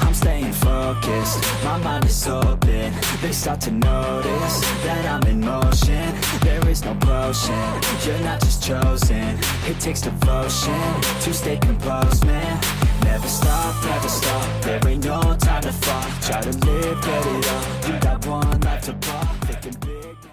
I'm staying focused, my mind is open. They start to notice that I'm in motion. There is no potion, you're not just chosen. It takes devotion to stay composed, man. Never stop, never stop. There ain't no time to fall. Try to live, get it up. You got one life to pop.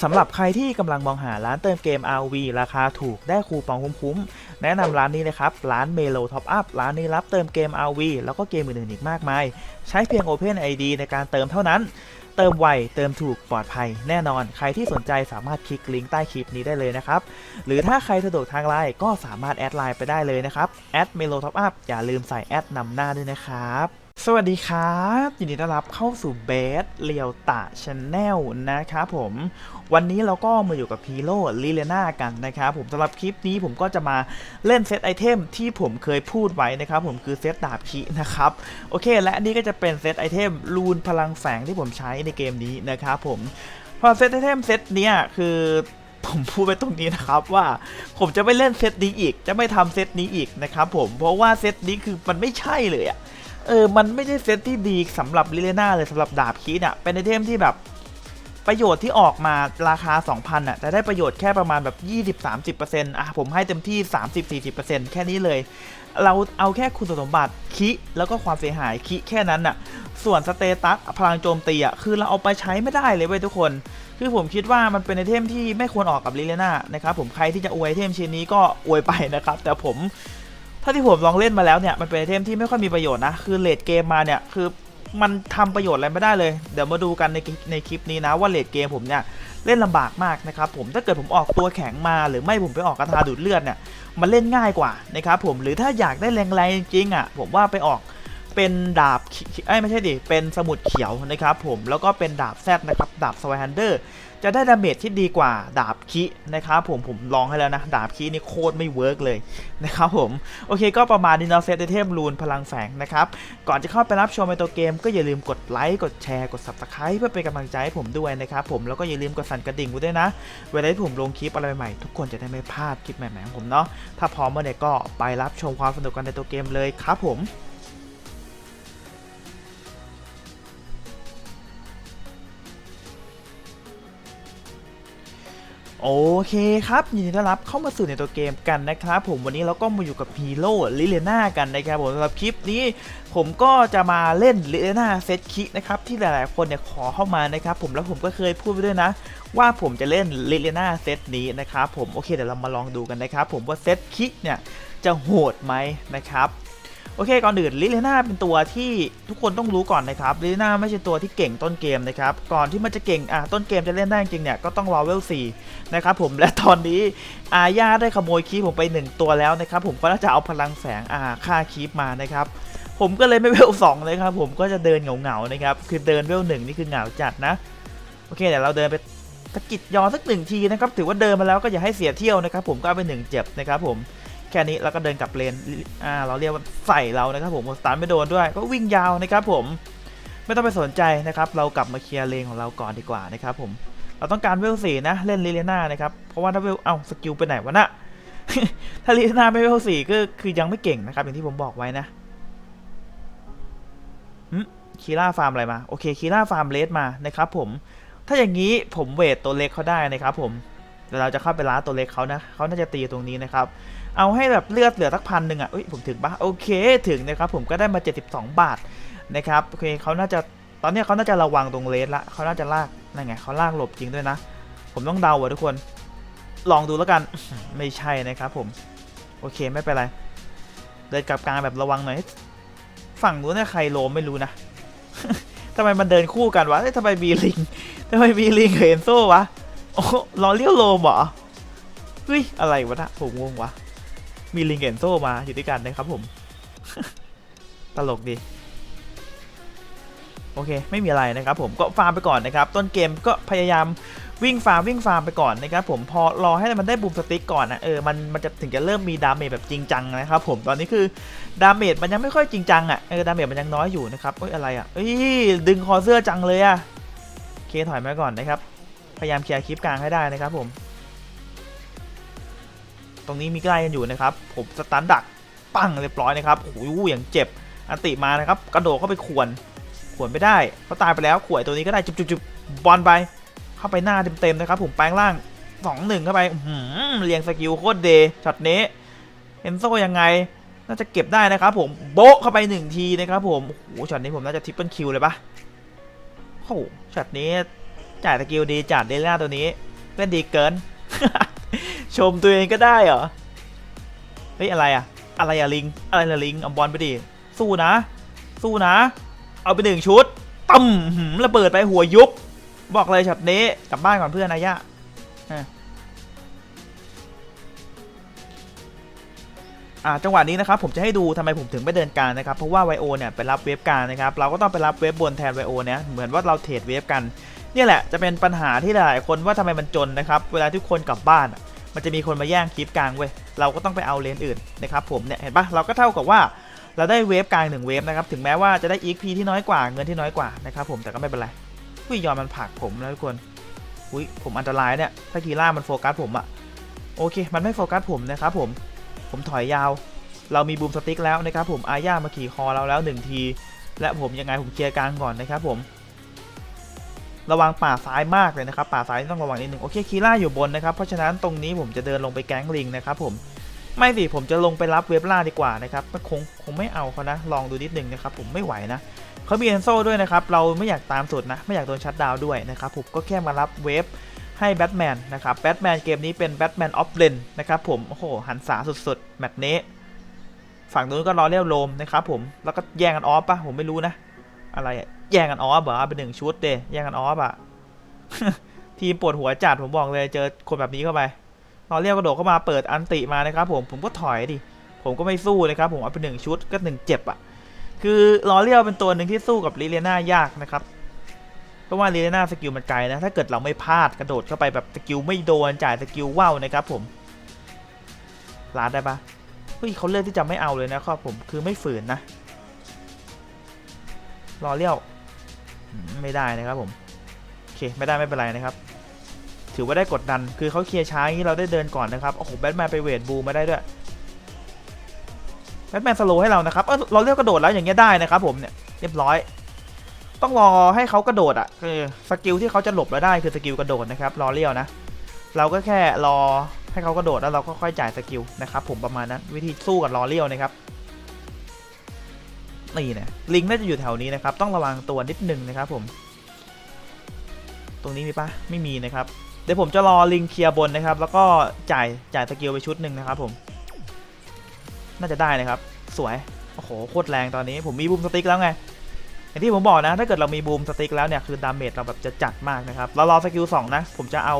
สำหรับใครที่กำลังมองหาร้านเติมเกม RV ราคาถูกได้คูปองคุ้มๆ แนะนำร้านนี้เลยครับ ร้าน Melo Top Up ร้านนี้รับเติมเกม RV แล้วก็เกมอื่นๆอีกมากมาย ใช้เพียง Open ID ในการเติมเท่านั้น เติมไว เติมถูกปลอดภัยแน่นอน ใครที่สนใจสามารถคลิกลิงก์ใต้คลิปนี้ได้เลยนะครับ หรือถ้าใครสะดวกทางไลน์ก็สามารถแอดไลน์ไปได้เลยนะครับแอด Melo Top Up อย่าลืมใส่แอดนำหน้าด้วยนะครับ สวัสดีครับ ยินดีต้อนรับเข้าสู่เบสเลียวตะชาแนลนะครับผม วันนี้เราก็มาอยู่กับพีโร่ลิเลนากันนะครับผมสำหรับคลิปนี้ผมก็จะมาเล่นเซตไอเทมที่ผมเคยพูดไว้นะครับผมคือเซตดาบคินะครับ โอเค และนนี้ก็จะเป็นเซตไอเทมรูนพลังแฝงที่ผมใช้ในเกมนี้นะครับผมพอเซตไอเทมเซตเนี้ยคือผมพูดไปตรงนี้นะครับว่าผมจะไม่เล่นเซตนี้อีก จะไม่ทำเซตนี้อีกนะครับผมเพราะว่าเซตนี้คือมันไม่ใช่เลยอะ เออ มันไม่ใช่เซตที่ดีสำหรับลิเลน่าเลยสำหรับดาบคีดอะ เป็นไอเทมที่แบบประโยชน์ที่ออกมาราคา 2,000อะ แต่ได้ประโยชน์แค่ประมาณแบบ 20-30%อะ ผมให้เต็มที่ 30-40%แค่นี้เลย เราเอาแค่คุณสมบัติคิแล้วก็ความเสียหายคิแค่นั้นอะ ส่วนสเตตัสพลังโจมตีอะ คือเราเอาไปใช้ไม่ได้เลยเว้ยทุกคน คือผมคิดว่ามันเป็นไอเทมที่ไม่ควรออกกับลิเลน่านะครับผมใครที่จะอวยไอเทมชิ้นนี้ก็อวยไปนะครับ แต่ผม ถ้าที่ผมลองเล่นมาแล้วเนี่ยมันเป็นไอเทมที่ไม่ค่อยมีประโยชน์นะคือเลดเกมมาเนี่ยคือมันทำประโยชน์อะไรไม่ได้เลย เดี๋ยวมาดูกันในในคลิปนี้นะว่าเลดเกมผมเนี่ยเล่นลำบากมากนะครับผมถ้าเกิดผมออกตัวแข็งมาหรือไม่ผมไปออกกระทาดูดเลือดเนี่ยมันเล่นง่ายกว่านะครับผมหรือถ้าอยากได้แรงๆจริงๆอะผมว่าไปออก เป็นดาบเอ้ไม่ใช่ดิเป็นสมุดเขียวนะครับผมแล้วก็เป็นดาบแซดนะครับดาบสวายฮันเดอร์จะได้ดาเมจที่ดีกว่าดาบคินะครับผมผมลองให้แล้วนะ ดาบคินี่โคตรไม่เวิร์กเลยนะครับผม โอเคก็ประมาณนี้เนาเซตไอเทมรูนพลังแฝงนะครับ ก่อนจะเข้าไปรับชมในตัวเกม ก็อย่าลืมกดไลค์กดแชร์กด subscribe เพื่อเป็นกำลังใจให้ผมด้วยนะครับผมแล้วก็อย่าลืมกดสั่นกระดิ่งไว้ด้วยนะ เวลาที่ผมลงคลิปอะไรใหม่ๆทุกคนจะได้ไม่พลาดคลิปใหม่ๆของผมเนาะถ้าพร้อมเมื่อไหร่ก็ไปรับชมความสนุกกันในตัวเกมเลยครับผม โอเคครับยินดีต้อนรับเข้ามาสู่ในตัวเกมกันนะครับผมวันนี้เราก็มาอยู่กับฮีโร่ลิเลนากันนะครับผมสำหรับคลิปนี้ผมก็จะมาเล่นลิเลนาเซตคินะครับที่หลายๆคนเนี่ยขอเข้ามานะครับผมแล้วผมก็เคยพูดไปด้วยนะ ว่าผมจะเล่นลิเลนาเซตนี้นะครับผมโอเคเดี๋ยวเรามาลองดูกันนะครับผมว่าเซตคิเนี่ยจะโหดไหมนะครับ โอเคก่อนอื่นลิเลนาเป็นตัวที่ทุกคนต้องรู้ก่อนนะครับลิเลนาไม่ใช่ตัวที่เก่งต้นเกมนะครับก่อนที่มันจะเก่งอะต้นเกมจะเล่นได้จริงเนี่ยก็ต้องรอเวล4นะครับผมและตอนนี้อาญาได้ขโมยคีปผมไป 1 ตัวแล้วนะครับผมก็น่าจะเอาพลังแสงอ่าค่าคีปมานะครับผมก็เลยไม่เวล2เลยครับผมก็จะเดินเหงาๆนะครับคือเดินเวล1นี่คือเหงาจัดนะโอเคเดี๋ยวเราเดินไปตะกิดยอสักหนึ่งทีนะครับถือว่าเดินมาแล้วก็อย่าให้เสียเที่ยวนะครับผมก็เอาไปหนึ่งเจ็บนะครับผม แค่นี้แล้วก็เดินกลับเลนอ่าเราเรียกว่าใส่เรานะครับผมสตาร์ไม่โดนด้วย ก็วิ่งยาวนะครับผมไม่ต้องไปสนใจนะครับ เรากลับมาเคลียร์เลนของเราก่อนดีกว่านะครับผมเราต้องการเวลสี่นะเล่นลิเลน่านะครับเพราะว่าถ้าเวลเอ้าสกิลไปไหนวะนะถ้าลิเลน่าไม่เวลสี่ก็คือยังไม่เก่งนะครับอย่างที่ผมบอกไว้นะคีล่าฟาร์มอะไรมาโอเคคีล่าฟาร์มเลสมานะครับผมถ้าอย่างนี้ผมเวทตัวเล็กเขาได้นะครับผม เดี๋ยวเราจะเข้าไปล้าตัวเล็กเขานะเขาน่าจะตีตรงนี้นะครับเอาให้แบบเลือดเหลือสักพันหนึ่งอะเอ้ยผมถึงปะโอเคถึงนะครับผมก็ได้มา 72 บาทนะครับโอเคเขาน่าจะตอนนี้เขาน่าจะระวังตรงเลสละเขาน่าจะลากนั่นไงเขาลากหลบจริงด้วยนะ ผมต้องเดาอะทุกคนลองดูแล้วกันไม่ใช่นะครับผมโอเคไม่เป็นไรเดินกลับกลางแบบระวังหน่อยฝั่งนู้นเนี่ยใครโลมไม่รู้นะทำไมมันเดินคู่กันวะทำไมมีลิงทำไมมีลิงกับเอนโซวะ โอ้ล้อเลี้ยวโลมเหรอเฮ้ยอะไรวะนะผมงงวะมีลิงเอนโซมาอยู่ด้วยกันนะครับผม ตลกดีโอเค ไม่มีอะไรนะครับผมก็ฟาร์มไปก่อนนะครับ ต้นเกมก็พยายามวิ่งฟาร์มวิ่งฟาร์มไปก่อนนะครับผมพอรอให้มันได้บูมสติ๊กก่อนนะเออมันมันจะถึงจะเริ่มมีดาเมจแบบจริงจังนะครับผมตอนนี้คือดาเมจมันยังไม่ค่อยจริงจังอะเออดาเมจมันยังน้อยอยู่นะครับเอ้ยอะไรอะเอ้ยดึงคอเสื้อจังเลยอะเคถอยมาก่อนนะครับ พยายามเคลียร์คลิปกลางให้ได้นะครับผม ตรงนี้มีใกล้กันอยู่นะครับ ผมสตันดักปั้งเรียบร้อยนะครับโอ้โหอย่างเจ็บ อันติมานะครับ กระโดดเข้าไปขวนขวนไม่ได้เขาตายไปแล้วขวยตัวนี้ก็ได้จุบจุบบอลไป เข้าไปหน้าเต็มๆนะครับ ผมแปลงร่างสองหนึ่งเข้าไปหือเรียงสกิลโคตรเดย์ช็อตนี้เอนโซยังไง น่าจะเก็บได้นะครับ ผมโบ๊ะเข้าไปหนึ่งทีนะครับ ผมโอ้โหช็อตนี้ผมน่าจะทริปเปิลคิวเลยปะโอ้โหช็อตนี้ จ่ายสกิลดีจัดเดล่าตัวนี้เล่นดีเกิน ชมตัวเองก็ได้เหรอ เฮ้ยอะไรอะอะไรอะลิง อะไรละลิงเอาบอลไปดิ สู้นะ สู้นะ เอาไปหนึ่งชุดตั้มระเบิดไปหัวยุบ บอกเลยช็อตนี้กลับบ้านก่อนเพื่อนนายะอะอ่าจังหวะนี้นะครับผมจะให้ดูทำไมผมถึงไม่เดินกางนะครับเพราะว่าไวโอเนี่ยไปรับเวฟกางนะครับเราก็ต้องไปรับเวฟบนแทนไวโอเนี่ยเหมือนว่าเราเทรดเวฟกัน นี่ยแหละจะเป็นปัญหาที่หลายคนว่าทำไมมันจนนะครับ เวลาทุกคนกลับบ้าน มันจะมีคนมาแย่งคลิปกลางเว้ย เราก็ต้องไปเอาเลนอื่นนะครับผมเนี่ยเห็นปะเราก็เท่ากับว่าเราได้เวฟกลางหนึ่งเวฟนะครับ ถึงแม้ว่าจะได้ EXP ที่น้อยกว่าเงินที่น้อยกว่านะครับผมแต่ก็ไม่เป็นไรอุ้ยยอมมันผลักผมนะทุกคนอุ้ยผมอันตรายเนี่ยถ้ากีล่ามันโฟกัสผมอะโอเค มันไม่โฟกัสผมนะครับผมผมถอยยาว เรามีบูมสติ๊กแล้วนะครับผมอาญามาขี่คอเราแล้วหนึ่งที และผมยังไงผมเคลียร์กลางก่อนนะครับผม ระวังป่าซ้ายมากเลยนะครับป่าซ้ายต้องระวังนิดนึงโอเคคีล่าอยู่บนนะครับเพราะฉะนั้นตรงนี้ผมจะเดินลงไปแก๊งลิงนะครับผมไม่สิผมจะลงไปรับเว็บล่าดีกว่านะครับคงคงไม่เอาเขานะ ลองดูนิดนึงนะครับผมไม่ไหวนะเขามีเอนโซด้วยนะครับเราไม่อยากตามสุดนะไม่อยากโดนชัดดาวด้วยนะครับผมก็แค่มารับเวฟให้แบทแมนนะครับแบทแมนเกมนี้เป็นแบทแมนออฟเลนนะครับผมโอ้โหหันษาสุดๆแมตช์นี้ฝั่งนู้นก็รอเลี้ยวโลมนะครับผมแล้วก็แย่งกันออฟปะผมไม่รู้นะ อะไรอะ แย่งกันออฟเหรอเอาเป็นหนึ่งชุดเดแย่งกันออฟอะทีมปวดหัวจัดผมบอกเลยเจอคนแบบนี้เข้าไปรอเรียกกระโดดเข้ามาเปิดอันติมานะครับผมผมก็ถอยดิผมก็ไม่สู้นะครับผมเอาเป็นหนึ่งชุดก็หนึ่งเจ็บอะคือรอเรียกเป็นตัวหนึ่งที่สู้กับลิเลียนายากนะครับเพราะว่าลิเลียนาสกิลมันไกลนะถ้าเกิดเราไม่พลาดกระโดดเข้าไปแบบสกิลไม่โดนจ่ายสกิลว่าวนะครับผมลาดได้ปะเฮ้ยเขาเลือกที่จะไม่เอาเลยนะครับผมคือไม่ฝืนนะรอเลี้ยวอืม ไม่ได้นะครับผมโอเคไม่ได้ไม่เป็นไรนะครับ ถือว่าได้กดดันคือเขาเคลียร์ช้าอย่างนี้เราได้เดินก่อนนะครับโอ้โหแบทแมนไปเวทบูมาได้ด้วยแบทแมนสโลว์ให้เรานะครับเออเราเรียกกระโดดแล้วอย่างเงี้ยได้นะครับผมเนี่ยเรียบร้อย ต้องรอให้เขากระโดดอะคือสกิลที่เขาจะหลบเราได้คือสกิลกระโดดนะครับรอเลี้ยวนะ เราก็แค่รอให้เขากระโดดแล้วเราก็ค่อยจ่ายสกิลนะครับผมประมาณนั้นวิธีสู้กับรอเลี้ยวนะครับ นี่นะลิงน่าจะอยู่แถวนี้นะครับ ต้องระวังตัวนิดนึงนะครับผม ตรงนี้มีปะไม่มีนะครับ เดี๋ยวผมจะรอลิงเคลียร์บนนะครับ แล้วก็จ่ายจ่ายสกิลไปชุดหนึ่งนะครับผม น่าจะได้นะครับ สวย โอ้โห โคตรแรงตอนนี้ ผมมีบูมสติ๊กแล้วไง อย่างที่ผมบอกนะ ถ้าเกิดเรามีบูมสติ๊กแล้วเนี่ย คือดาเมจเราแบบจะจัดมากนะครับ เรารอสกิลสองนะ ผมจะเอา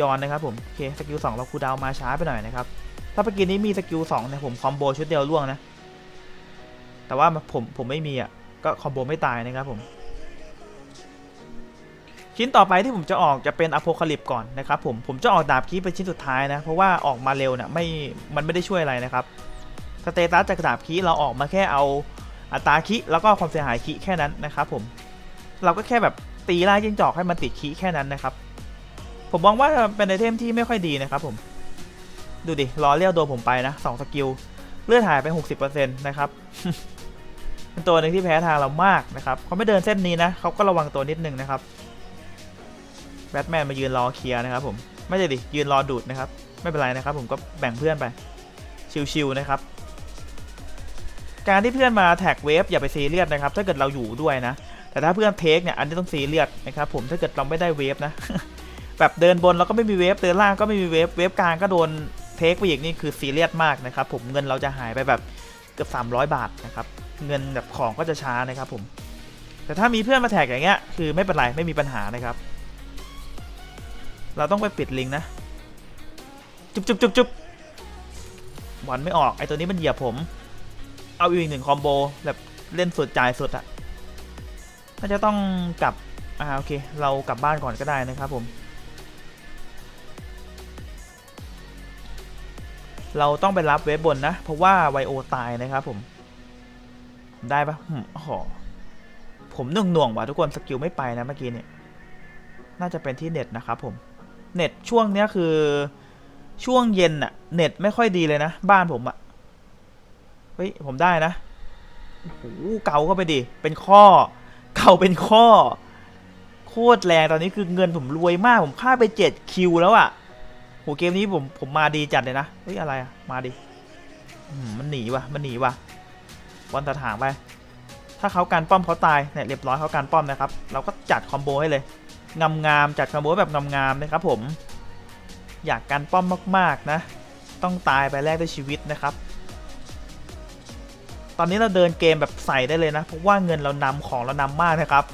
ยอนนะครับผมโอเคสกิลสองเราคูดาวมาช้าไปหน่อยนะครับ ถ้าเมื่อกี้นี้มีสกิลสองเนี่ยผมคอมโบชุดเดียวล่วงนะ แต่ว่าผมผมไม่มีอะก็คอมโบไม่ตายนะครับผม ชิ้นต่อไปที่ผมจะออกจะเป็นอโพคาลิปก่อนนะครับผมผมจะออกดาบคีเป็นชิ้นสุดท้ายนะ เพราะว่าออกมาเร็วเนี่ยไม่มันไม่ได้ช่วยอะไรนะครับสเตตัสจากดาบคีเราออกมาแค่เอาอัตราคีแล้วก็ความเสียหายคีแค่นั้นนะครับผมเราก็แค่แบบตีไล่จิ้งจอกให้มันติดคีแค่นั้นนะครับ ผมมองว่าเป็นไอเทมที่ไม่ค่อยดีนะครับผมดูดิล้อเลี้ยวโดนผมไปนะสองสกิลเลือดหายไป 60%นะครับ เป็นตัวหนึ่งที่แพ้ทางเรามากนะครับเขาไม่เดินเส้นนี้นะเขาก็ระวังตัวนิดนึงนะครับแบทแมนมายืนรอเคลียร์นะครับผมไม่ใช่ดิยืนรอดูดนะครับ ไม่เป็นไรนะครับผมก็แบ่งเพื่อนไปชิวๆนะครับ การที่เพื่อนมาแท็กเวฟอย่าไปซีเรียสนะครับ ถ้าเกิดเราอยู่ด้วยนะ แต่ถ้าเพื่อนเทคเนี่ยอันนี้ต้องซีเรียสนะครับผมถ้าเกิดเราไม่ได้เวฟนะแบบเดินบนเราก็ไม่มีเวฟเดินล่างก็ไม่มีเวฟเวฟกลางก็โดนเทคไปอีกนี่คือซีเรียสมากนะครับผมเงินเราจะหายไปแบบเกือบ300 บาทนะครับ เงินแบบของก็จะช้านะครับผม แต่ถ้ามีเพื่อนมาแท็กอย่างเงี้ยคือไม่เป็นไรไม่มีปัญหานะครับ เราต้องไปปิดลิงก์นะจุบจุบจุบจุบบอลไม่ออกไอตัวนี้มันเหยียบผม เอาอีกหนึ่งคอมโบแบบเล่นสุดจ่ายสุดอะน่าจะต้องกลับอ่าโอเค เรากลับบ้านก่อนก็ได้นะครับผม เราต้องไปรับเวฟบนนะ เพราะว่าไวโอตายนะครับผม ได้ปะหึโอ้โหผมหน่วงหน่วงว่ะทุกคนสกิลไม่ไปนะเมื่อกี้เนี่ย น่าจะเป็นที่เน็ตนะครับผม เน็ตช่วงเนี้ยคือ ช่วงเย็นอะเน็ตไม่ค่อยดีเลยนะ บ้านผมอะเฮ้ย ผมได้นะโอ้โหเกาเข้าไปดิ เป็นข้อ เกาเป็นข้อ โคตรแรงตอนนี้คือเงินผมรวยมาก ผมฆ่าไป7คิวแล้วอะโหเกมนี้ผมผมมาดีจัดเลยนะ เฮ้ยอะไรอะมาดิมมันหนีว่ะ มันหนีว่ะ วันตะถางไป ถ้าเขาการป้อมเขาตายเนี่ยเรียบร้อยเขาการป้อมนะครับ เราก็จัดคอมโบให้เลยงามงามๆจัดคอมโบแบบงามงามๆนะครับผม อยากการป้อมมากๆนะ ต้องตายไปแลกด้วยชีวิตนะครับ ตอนนี้เราเดินเกมแบบใส่ได้เลยนะ เพราะว่าเงินเรานำของเรานำมากนะครับ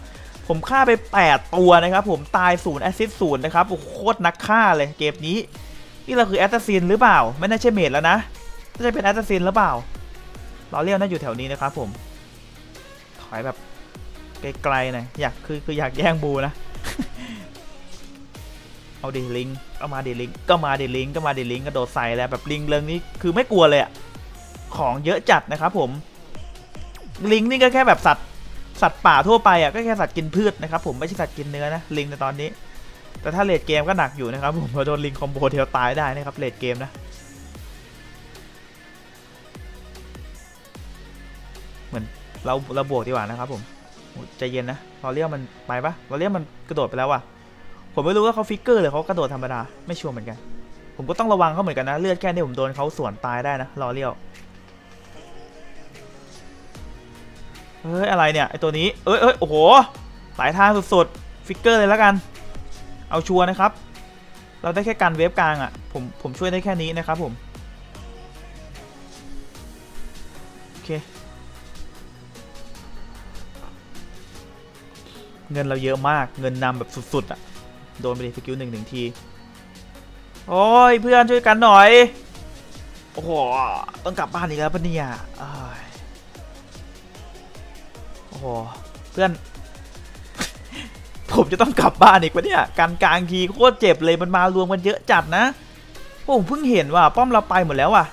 ผมฆ่าไป 8 ตัวนะครับ ผมตายศูนย์แอสซิสศูนย์นะครับโอ้โคตรนักฆ่าเลยเกมนี้ นี่เราคือแอสซัสซินหรือเปล่า ไม่น่าใช่เมดแล้วนะน่าจะเป็นแอสซัสซินหรือเปล่า เราเรียกน่าอยู่แถวนี้นะครับผม ถอยแบบไกลๆหน่อยอยากคือคืออยากแย่งบูนะ เอาเดลิงก็มาเดลิงก็มาเดลิงก็มาเดลิงกระโดดใส่แล้วแบบลิงเริงนี้คือไม่กลัวเลยอะของเยอะจัดนะครับผม ลิงนี่ก็แค่แบบสัตว์สัตว์ป่าทั่วไปอะก็แค่สัตว์กินพืชนะครับผมไม่ใช่สัตว์กินเนื้อนะลิงในตอนนี้ แต่ถ้าเลดเกมก็หนักอยู่นะครับผมเพราะโดนลิงคอมโบเดียวตายได้นะครับเลดเกมนะ เราเราบวกดีกว่านะครับผมใจเย็นนะเราเรียกมันไปปะเราเรียกมันกระโดดไปแล้วว่ะผมไม่รู้ว่าเขาฟิกเกอร์หรือเขากระโดดธรรมดาไม่ชัวร์เหมือนกัน ผมก็ต้องระวังเขาเหมือนกันนะเลือดแค่นี้ผมโดนเขาสวนตายได้นะรอเลี้ยวเฮ้ยอะไรเนี่ยไอตัวนี้เอ้ยเอ้ยโอ้โหหลายทางสุดๆฟิกเกอร์เลยแล้วกัน เอาชัวร์นะครับ เราได้แค่การเวฟกลางอะ่ะผมผมช่วยได้แค่นี้นะครับผม เงินเราเยอะมากเงินนำแบบสุดๆอะ่ะโดนไปดิสกิลหนึ่งหนึ่งที โอ้ยเพื่อนช่วยกันหน่อย โอ้โหต้องกลับบ้านอีกแล้วปะเนี่ยอ้ยโอ้โหเพื่อน ผมจะต้องกลับบ้านอีกปะเนี่ยการกลางทีโคตรเจ็บเลยมันมารวมกันเยอะจัดนะผมเพิ่งเห็นว่าป้อมเราไปหมดแล้วว่ะ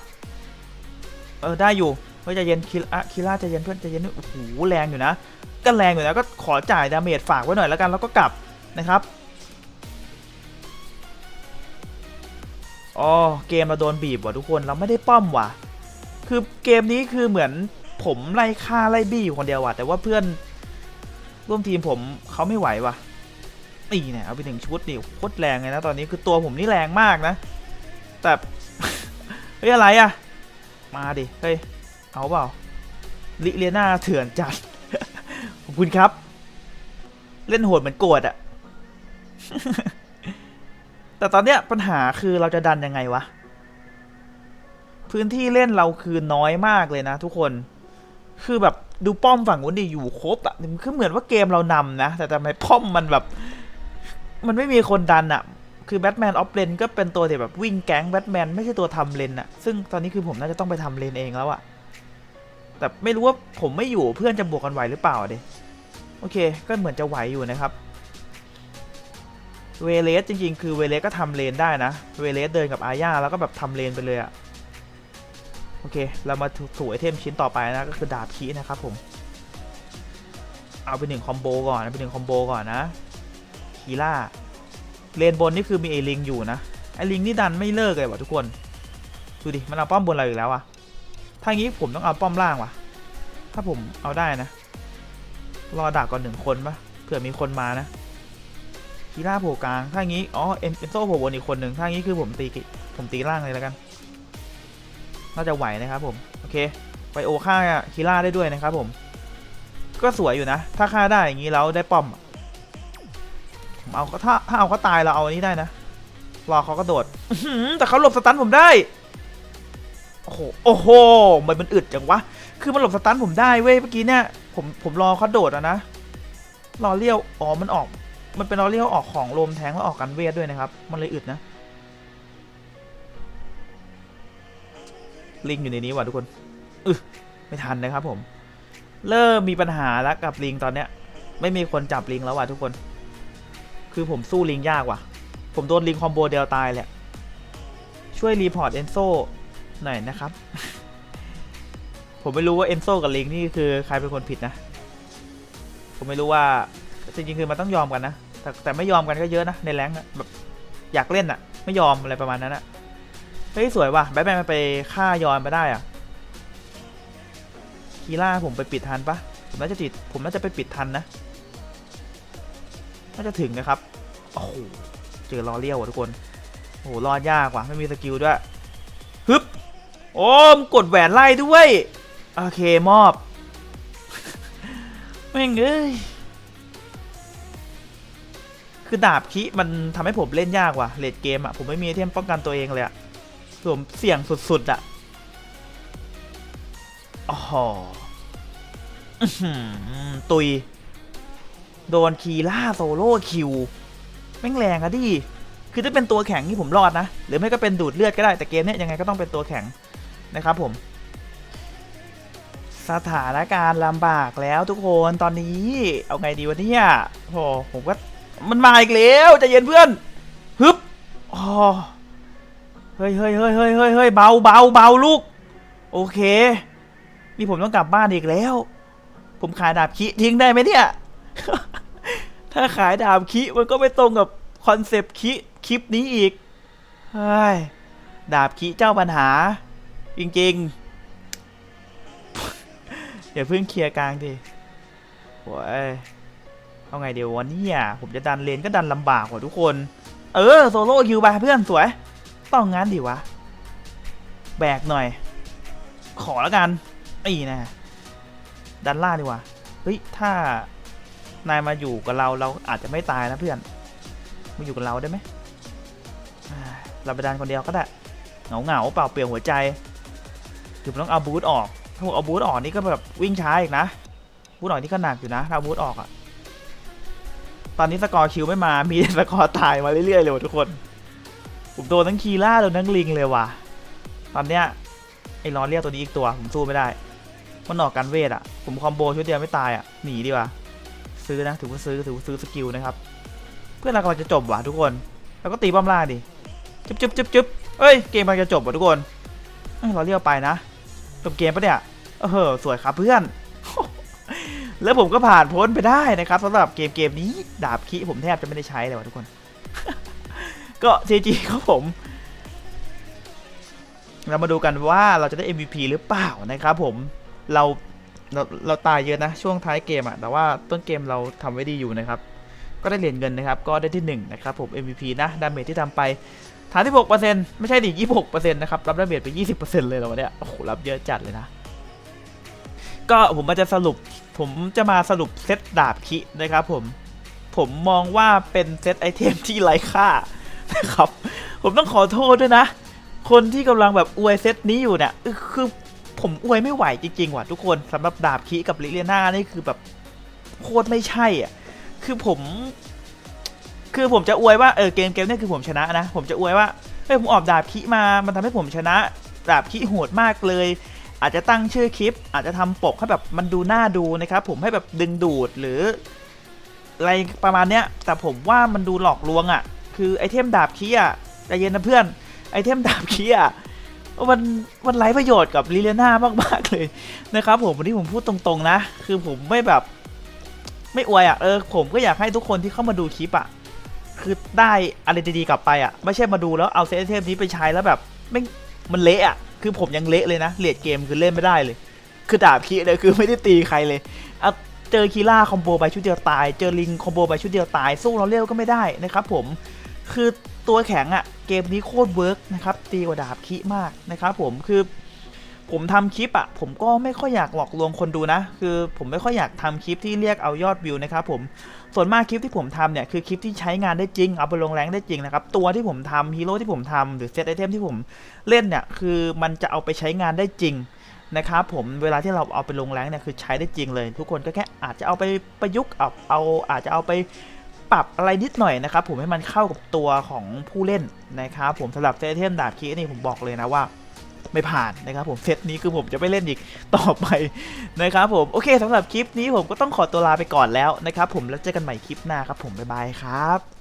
เออได้อยู่ ฮ้ยใจเย็นคิระคิล่าใจเย็นเพื่อนใจเย็นโอ้โหแรงอยู่นะ ก็แรงอยู่นะก็ขอจ่ายดาเมจฝากไว้หน่อยแล้วกันแล้วก็กลับนะครับอ๋อเกมเราโดนบีบว่ะทุกคนเราไม่ได้ป้อมว่ะ คือเกมนี้คือเหมือนผมไล่ฆ่าไล่บี้อยู่คนเดียวว่ะแต่ว่าเพื่อนร่วมทีมผมเขาไม่ไหวว่ะนี่เนี่ยเอาไปหนึ่งชุดดิโคตรแรงเลยนะตอนนี้คือตัวผมนี่แรงมากนะ แต่เฮ้ยอะไรอะมาดิเฮ้ย เอาเปล่า ลิเลียนาเถื่อนจัด ขอบคุณครับ เล่นโหดเหมือนโกรธอะแต่ตอนเนี้ยปัญหาคือเราจะดันยังไงวะ พื้นที่เล่นเราคือน้อยมากเลยนะทุกคน คือแบบดูป้อมฝั่งนู้นดิอยู่ครบอะคือเหมือนว่าเกมเรานำนะ แต่ทำไมป้อมมันแบบ มันไม่มีคนดันอะคือแบทแมนออฟเลนก็เป็นตัวที่แบบวิ่งแก๊งแบทแมนไม่ใช่ตัวทำเลนอะซึ่งตอนนี้คือผมน่าจะต้องไปทำเลนเองแล้วอะ แต่ไม่รู้ว่าผมไม่อยู่เพื่อนจะบวกกันไหวหรือเปล่าดิโอเค ก็เหมือนจะไหวอยู่นะครับ เวเลสจริงๆ คือเวเลสก็ทำเลนได้นะ เวเลสเดินกับอาญาแล้วก็แบบทำเลนไปเลยอะโอเค เรามาถูไอเทมชิ้นต่อไปนะ ก็คือดาบคีนะครับผม เอาไปหนึ่งคอมโบก่อนเอาไปหนึ่งคอมโบก่อนนะคีล่าเลนบนนี่คือมีไอลิงอยู่นะ ไอลิงนี่ดันไม่เลิกเลยว่ะทุกคน ดูดิ มันเอาป้อมบนเราอีกแล้วอะ ถ้างี้ผมต้องเอาป้อมล่างวะถ้าผมเอาได้นะ รอดักก่อนหนึ่งคนปะเผื่อมีคนมานะคีร่าโผกลาง ถ้างี้ อ๋อ เอ็นเอนโซโผบนอีกคนหนึ่งถ้างี้คือผมตีผมตีล่างเลยแล้วกัน น่าจะไหวนะครับผม โอเค ไปโอฆ่าคีร่าได้ด้วยนะครับผม ก็สวยอยู่นะ ถ้าฆ่าได้อย่างนี้แล้วได้ป้อม ผมเอาถ้าถ้าเอาเขาตายเราเอาอันนี้ได้นะ รอเขากระโดดแต่เขาหลบสตันผมได้ โอ้โห โอ้โห มันมันอึดจังวะ คือมันหลบสตันผมได้เว้ยเมื่อกี้เนี่ย ผมผมรอเขาโดดอะนะ รอเลี้ยว อ๋อ มันออก มันเป็นรอเลี้ยวออกของลมแทงแล้วออกกันเวทด้วยนะครับ มันเลยอึดนะ ลิงอยู่ในนี้ว่ะทุกคนอึไม่ทันนะครับผม เริ่มมีปัญหาแล้วกับลิงตอนเนี้ย ไม่มีคนจับลิงแล้วว่ะทุกคน คือผมสู้ลิงยากว่ะ ผมโดนลิงคอมโบเดียวตายแหละ ช่วยรีพอร์ตเอนโซ หน่อยนะครับ ผมไม่รู้ว่าเอนโซกับลิงนี่คือใครเป็นคนผิดนะ ผมไม่รู้ว่าจริงๆคือมันต้องยอมกันนะ แต่แต่ไม่ยอมกันก็เยอะนะในแรงแบบอยากเล่นอะไม่ยอมอะไรประมาณนั้นอะเฮ้ยสวยว่ะแบทแมนมันไปฆ่ายอนมาได้อะคีล่าผมไปปิดทันปะผมน่าจะติดผมน่าจะไปปิดทันนะน่าจะถึงนะครับโอ้โหเจอลอเลี้ยวว่ะทุกคนโอ้โหรอดยากว่ะไม่มีสกิลด้วยฮึบ โอ้มกดแหวนไล่ด้วย โอเคมอบ แม่งเอ้ย คือดาบคิมันทำให้ผมเล่นยากว่ะเลดเกมอะผมไม่มีไอเทมป้องกันตัวเองเลยอะผมเสี่ยงสุดๆอะอ๋ออื้อหือตุย โดนคีล่าโซโล่คิว แม่งแรงอะดิ คือถ้าเป็นตัวแข็งนี่ผมรอดนะ หรือไม่ก็เป็นดูดเลือดก็ได้ แต่เกมเนี้ยยังไงก็ต้องเป็นตัวแข็ง นะครับผม สถานการณ์ลำบากแล้วทุกคนตอนนี้ เอาไงดีวะเนี่ยโอ้ผมก็มันมาอีกแล้วจะเย็นเพื่อนฮึบอ๋อเฮ้ยเฮ้ยเฮ้ยเฮ้ยเฮ้ยเฮ้ยเบาเบาเบาลูก โอเค นี่ผมต้องกลับบ้านอีกแล้ว ผมขายดาบคิทิ้งได้ไหมเนี่ย ถ้าขายดาบคิมันก็ไม่ตรงกับคอนเซปต์คิคลิปนี้อีกเฮ้ยดาบคิเจ้าปัญหา จริงๆอย่าเพิ่งเคลียร์กลางดิโว้ยเอาไงเดี๋ยววันนี้อะผมจะดันเลนก็ดันลำบากกว่าทุกคน เออโซโล่คิวไปเพื่อนสวย ต้องงั้นดิวะ แบกหน่อย ขอแล้วกันอีนะดันล่าดีกว่า เฮ้ย ถ้านายมาอยู่กับเราเราอาจจะไม่ตายนะเพื่อน มาอยู่กับเราได้ไหมเราไปดันคนเดียวก็ได้ เหงาเหงาๆเปล่าเปลี่ยวหัวใจ คือผมต้องเอาบูทออก ถ้าผมเอาบูทออกนี่ก็แบบวิ่งช้าอีกนะ บูทออกนี่ก็หนักอยู่นะ ถ้าบูทออกอะตอนนี้สกอร์คิวไม่มา มีสกอร์ตายมาเรื่อยๆเลยว่ะทุกคน ผมโดนทั้งคีล่าโดนทั้งลิงเลยว่ะ ตอนเนี้ยไอ้ล้อเรียกตัวนี้อีกตัวผมสู้ไม่ได้ มันออกกันเวทอะผมคอมโบชุดเดียวไม่ตายอะหนีดีกว่า ซื้อนะ ถือว่าซื้อ ถือว่าซื้อสกิลนะครับ เพื่อนเรากำลังจะจบว่ะทุกคน แล้วก็ตีป้อมล่างดิจึ๊บจึ๊บจึ๊บจึ๊บเอ้ย เกมกำลังจะจบว่ะทุกคนเอ้ยเราเรียกไปนะ จบเกมปะเนี่ยเออสวยครับเพื่อน แล้วผมก็ผ่านพ้นไปได้นะครับสำหรับเกมเกมนี้ดาบคิผมแทบจะไม่ได้ใช้เลยว่ะทุกคน ก็จจีครับผม เรามาดูกันว่าเราจะได้ MVP หรือเปล่านะครับผมเราเราเราตายเยอะนะ ช่วงท้ายเกมอะแต่ว่าต้นเกมเราทำไว้ดีอยู่นะครับ ก็ได้เหรียญเงินนะครับ ก็ได้ที่1นะครับผม MVP นะดาเมจที่ทำไป ฐานที่6%ไม่ใช่ดิ26%นะครับ รับดาเมจไป 20%เลยเหรอวะเนี่ยโอ้โห รับเยอะจัดเลยนะ ก็ผมมาจะสรุป ผมจะมาสรุปเซตดาบคินะครับผม ผมมองว่าเป็นเซตไอเทมที่ไร้ค่านะครับ ผมต้องขอโทษด้วยนะ คนที่กำลังแบบอวยเซตนี้อยู่เนี่ย คือผมอวยไม่ไหวจริงๆว่ะทุกคนสำหรับดาบคีกับลิเลียนานี่คือแบบโคตรไม่ใช่อะ คือผม คือผมจะอวยว่าเออเกมเกมนี้คือผมชนะนะ ผมจะอวยว่าเฮ้ยผมออกดาบคีมา มันทำให้ผมชนะดาบคีโหดมากเลย อาจจะตั้งชื่อคลิป อาจจะทำปกให้แบบมันดูน่าดูนะครับผมให้แบบดึงดูดหรืออะไรประมาณเนี้ย แต่ผมว่ามันดูหลอกลวงอะ คือไอเทมดาบคีอะใจเย็นนะเพื่อนไอเทมดาบคีอะมันมันไร้ประโยชน์กับลิเลียนามากๆเลยนะครับผมวันนี้ผมพูดตรงๆนะ คือผมไม่แบบไม่อวยอะเออผมก็อยากให้ทุกคนที่เข้ามาดูคลิปอะ คือได้อะไรดีๆกลับไปอะ ไม่ใช่มาดูแล้วเอาเซตเทมนี้ไปใช้แล้วแบบไม่มันเละอะ คือผมยังเละเลยนะเลดเกมคือเล่นไม่ได้เลย คือดาบคีเลยคือไม่ได้ตีใครเลยเอาเจอคีล่าคอมโบไปชุดเดียวตาย เจอลิงคอมโบไปชุดเดียวตาย สู้เราเร็วก็ไม่ได้นะครับผม คือตัวแข็งอะ่ะเกมนี้โคตรเวิร์กนะครับตีกว่าดาบคิมากนะครับผมคือผมทำคลิปอะ่ะผมก็ไม่ค่อยอยากหลอกลวงคนดูนะ คือผมไม่ค่อยอยากทำคลิปที่เรียกเอายอดวิวนะครับผมส่วนมากคลิปที่ผมทำเนี่ยคือคลิปที่ใช้งานได้จริง เอาไปลงแรงได้จริงนะครับ ตัวที่ผมทำฮีโร่ที่ผมทำหรือเซตไอเทมที่ผมเล่นเนี่ยคือมันจะเอาไปใช้งานได้จริงนะครับผมเวลาที่เราเอาไปลงแรงเนี่ยคือใช้ได้จริงเลย ทุกคนก็แค่อาจจะเอาไปประยุกต์เอาเอาอาจจะเอาไปปรับอะไรนิดหน่อยนะครับผมให้มันเข้ากับตัวของผู้เล่นนะครับผมสำหรับเซตเทมดาบคีนี่ผมบอกเลยนะว่า ไม่ผ่านนะครับผมเซตนี้คือผมจะไม่เล่นอีกต่อไปนะครับผมโอเคสำหรับคลิปนี้ผมก็ต้องขอตัวลาไปก่อนแล้วนะครับผมแล้วเจอกันใหม่คลิปหน้าครับผมบ๊ายบายครับ